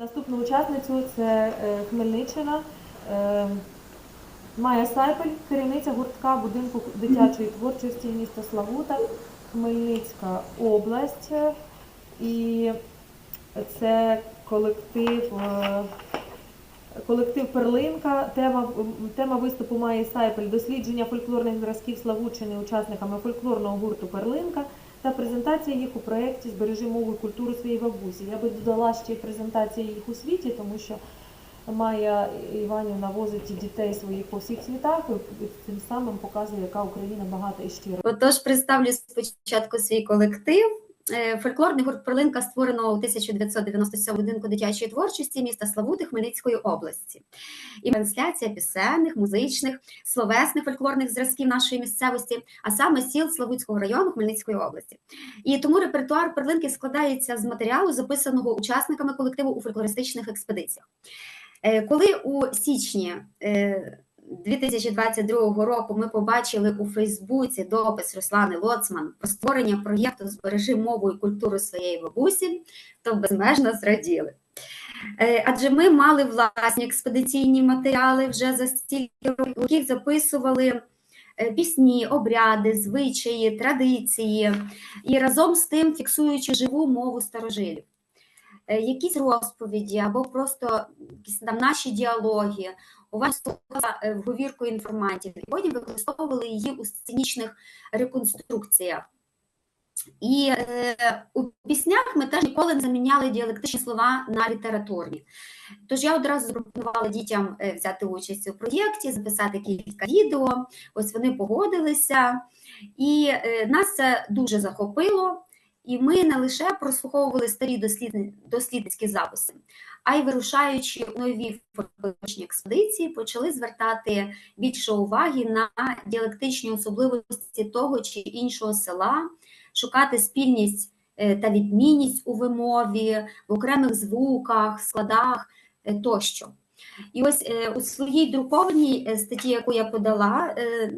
Наступну учасницю це е, Хмельниччина. Е, Майя Сайпель, керівниця гуртка будинку дитячої творчості міста Славута, Хмельницька область. І це колектив, е, колектив Перлинка. Тема, тема виступу Майї Сайпель дослідження фольклорних зразків Славутчини учасниками фольклорного гурту Перлинка та презентація їх у проєкті Збережи мову і культуру своєї бабусі. Я би додала ще й презентація їх у світі, тому що Майя Іванівна возить дітей своїх по всіх світах і тим самим показує, яка Україна багата і щира. Отож, представлю спочатку свій колектив. Е, Фольклорний гурт Перлинка створено у 1997 будинку дитячої творчості міста Славути Хмельницької області. І трансляція пісенних, музичних, словесних фольклорних зразків нашої місцевості, а саме сіл Славутського району Хмельницької області. І тому репертуар перлинки складається з матеріалу, записаного учасниками колективу у фольклористичних експедиціях. Е, Коли у січні е, 2022 року ми побачили у Фейсбуці допис Руслани Лоцман про створення проєкту Збережи мову і культуру своєї бабусі, то безмежно зраділи. Е, Адже ми мали власні експедиційні матеріали вже за стільки років, у яких записували е, пісні, обряди, звичаї, традиції, і разом з тим фіксуючи живу мову старожилів. Е, Якісь розповіді або просто якісь там наші діалоги, уважно слухала е, в говірку інформантів, і потім використовували її у сценічних реконструкціях. І е, у піснях ми теж ніколи не заміняли діалектичні слова на літературні. Тож я одразу запропонувала дітям е, взяти участь у проєкті, записати кілька відео. Ось вони погодилися, і е, нас це дуже захопило. І ми не лише прослуховували старі дослідни- дослідницькі записи, а й вирушаючи у нові фольклоричні експедиції, почали звертати більше уваги на діалектичні особливості того чи іншого села, шукати спільність е, та відмінність у вимові, в окремих звуках, складах е, тощо. І ось е, у своїй друкованій е, статті, яку я подала е,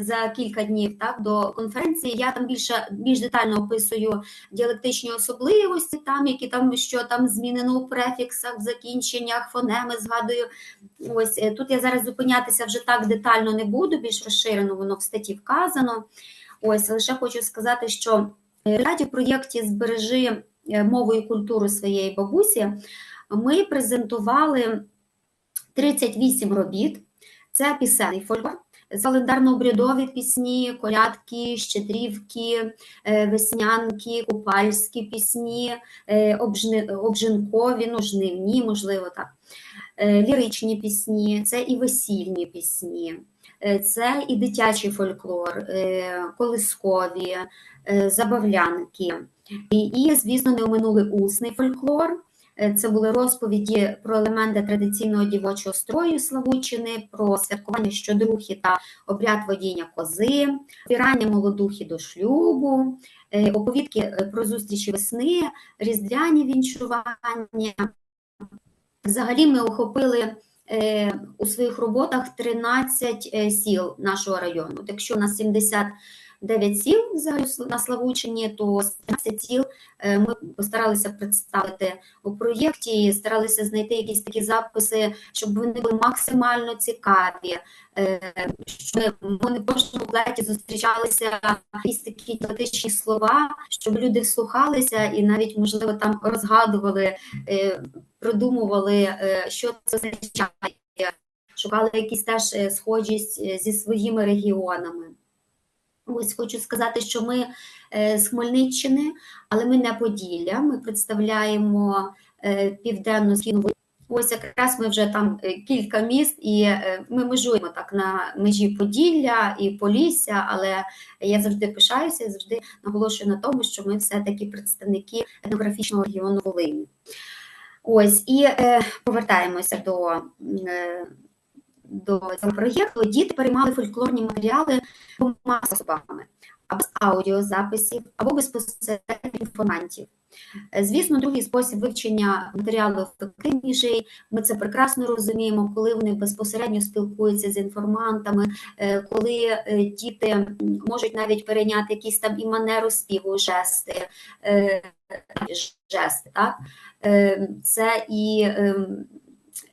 за кілька днів так, до конференції, я там більше більш детально описую діалектичні особливості, там, які там що там змінено у префіксах, в закінченнях, фонеми згадую. Ось тут я зараз зупинятися вже так детально не буду, більш розширено воно в статті вказано. Ось лише хочу сказати, що в проєкті Збережи мову і культуру своєї бабусі ми презентували 38 робіт. Це пісенний фольклор, календарно-обрядові пісні, колядки, щедрівки, е, веснянки, купальські пісні, е, обжинкові, ну, жнивні, можливо, так. Е, Ліричні пісні, це і весільні пісні, це і дитячий фольклор, колискові, забавлянки. І, і, звісно, не оминули усний фольклор. Е, це були розповіді про елементи традиційного дівочого строю Славучини, про святкування щодрухи та обряд водіння кози, збирання молодухи до шлюбу, е, оповідки е, про зустрічі весни, різдвяні вінчування. Взагалі, ми охопили. У своїх роботах 13 сіл нашого району. Так що на 70 9 сіл взагалі на Славучині, то з 15 сіл е, ми постаралися представити у проєкті, старалися знайти якісь такі записи, щоб вони були максимально цікаві. Е, щоб вони в кожному плеті зустрічалися якісь такі тематичні слова, щоб люди слухалися і навіть, можливо, там розгадували, е, продумували, що це означає. Шукали якісь теж схожість зі своїми регіонами. Ось хочу сказати, що ми е, з Хмельниччини, але ми не Поділля. Ми представляємо е, південну східну. Ось якраз ми вже там е, кілька міст, і ми межуємо так на межі Поділля і Полісся, але я завжди пишаюся і завжди наголошую на тому, що ми все-таки представники етнографічного регіону Волині. Ось і повертаємося до, до цього проєкту. Діти переймали фольклорні матеріали двома способами: або з аудіозаписів, або безпосередньо інформантів. Е, Звісно, другий спосіб вивчення матеріалу ефективніший. Ми це прекрасно розуміємо, коли вони безпосередньо спілкуються з інформантами, е, коли е, діти можуть навіть перейняти якісь там і манеру співу, жести, жести, так? Це і, ем,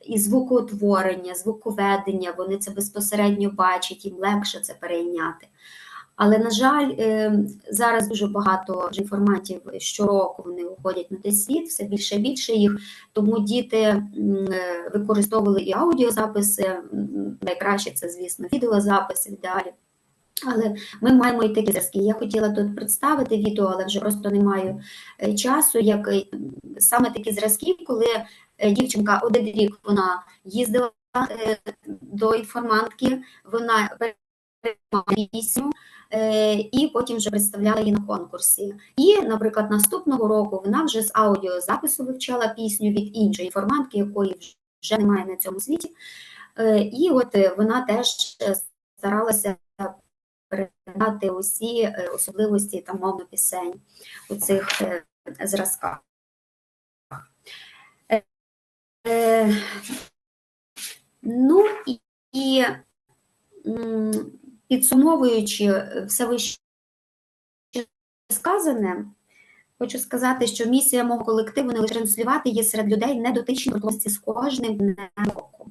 і звукоутворення, звуковедення, вони це безпосередньо бачать, їм легше це перейняти. Але, на жаль, ем, зараз дуже багато інформатів щороку вони виходять на той світ, все більше і більше їх. Тому діти е, використовували і аудіозаписи, найкраще це, звісно, відеозаписи в ідеалі. Але ми маємо і такі зразки. Я хотіла тут представити відео, але вже просто не маю е, часу. Як е, саме такі зразки, коли е, дівчинка один рік вона їздила е, до інформантки, вона переймала пісню е, і потім вже представляла її на конкурсі. І, наприклад, наступного року вона вже з аудіозапису вивчала пісню від іншої інформантки, якої вже немає на цьому світі. Е, І от е, вона теж е, старалася передати усі е, особливості там мовно пісень у цих е, зразках. Е, Ну і, і підсумовуючи все вище сказане, хочу сказати, що місія мого колективу не лише транслювати є серед людей недотичні можливості з кожним днем року.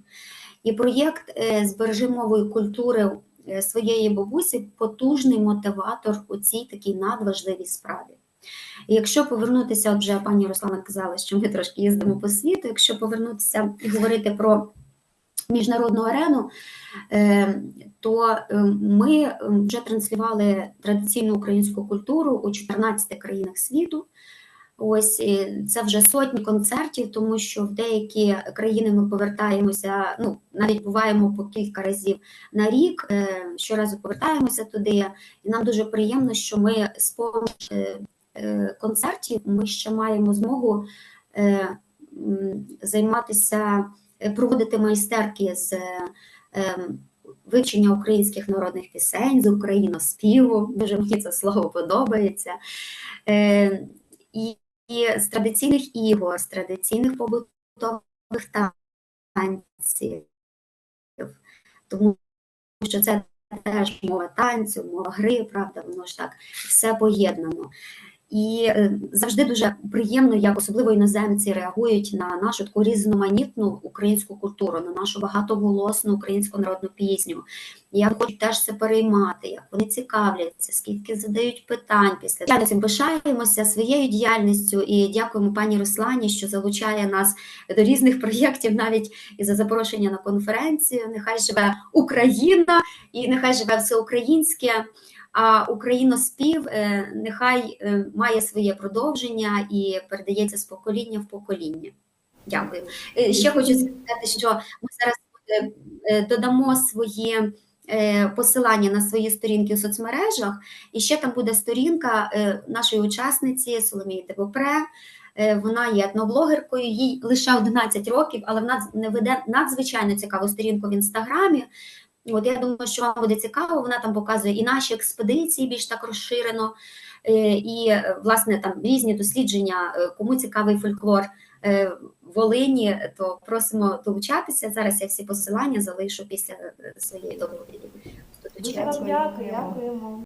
І проєкт е, Збережи мову культури своєї бабусі потужний мотиватор у цій такій надважливій справі. Якщо повернутися, от вже пані Руслана казала, що ми трошки їздимо по світу, якщо повернутися і говорити про міжнародну арену, е, то е, ми е, вже транслювали традиційну українську культуру у 14 країнах світу. Ось це вже сотні концертів, тому що в деякі країни ми повертаємося, ну навіть буваємо по кілька разів на рік. Щоразу повертаємося туди, і нам дуже приємно, що ми з е, концертів ми ще маємо змогу е, займатися, е, проводити майстерки з ем, вивчення українських народних пісень, з україноспіву. Дуже мені це слово подобається. І з традиційних ігор, з традиційних побутових танців, тому що це теж мова танцю, мова гри, правда, воно ж так все поєднано. І е, завжди дуже приємно, як особливо іноземці реагують на нашу таку різноманітну українську культуру, на нашу багатоголосну українську народну пісню. Як хочуть теж це переймати, як вони цікавляться, скільки задають питань після Звичайно, цим пишаємося своєю діяльністю і дякуємо пані Руслані, що залучає нас до різних проєктів, навіть і за запрошення на конференцію. Нехай живе Україна і нехай живе все українське. А україноспів е, нехай е, має своє продовження і передається з покоління в покоління. Дякую. Е, Ще хочу сказати, що ми зараз додамо свої посилання на свої сторінки у соцмережах, і ще там буде сторінка нашої учасниці Соломії Дебопре. Е, Вона є етноблогеркою, їй лише 11 років, але вона не веде надзвичайно цікаву сторінку в інстаграмі. От я думаю, що вам буде цікаво. Вона там показує і наші експедиції більш так розширено, е, і е, власне там різні дослідження. Е, Кому цікавий фольклор Волині, то просимо долучатися. Зараз я всі посилання залишу після своєї доповіді. Дякую. Дякуємо.